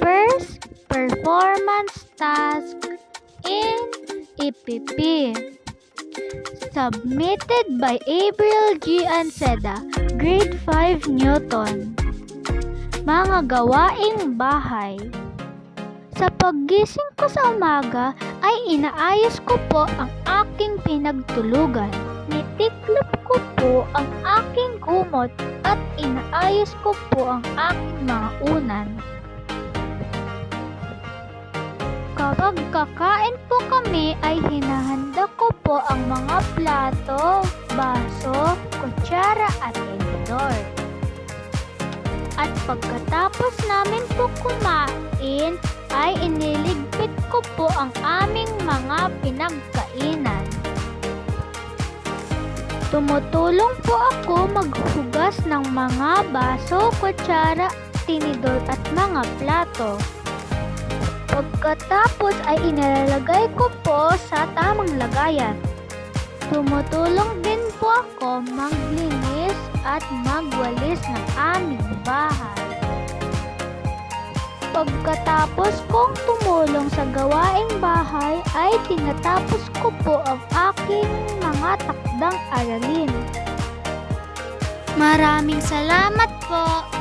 First, performance task in EPP. Submitted by April G. Anseda, Grade 5 Newton. Mga gawaing bahay. Sa paggising ko sa umaga ay inaayos ko po ang aking pinagtulugan. Nitiklop ko po ang aking kumot at inaayos ko po ang aking mga unan. Kapag kakain po kami ay hinahanda ko po ang mga plato, baso, kutsara at tenedor. At pagkatapos namin po kumain ay iniligpit ko po ang aming mga pinagkainan. Tumutulong po ako maghugas ng mga baso, kutsara, tinidor at mga plato. Pagkatapos ay inilalagay ko po sa tamang lagayan. Tumutulong din po ako maglinis at magwalis ng aming bahay. Pagkatapos kong tumulong sa gawaing bahay ay tinatapos ko po ang aking mga takdang aralin. Maraming salamat po!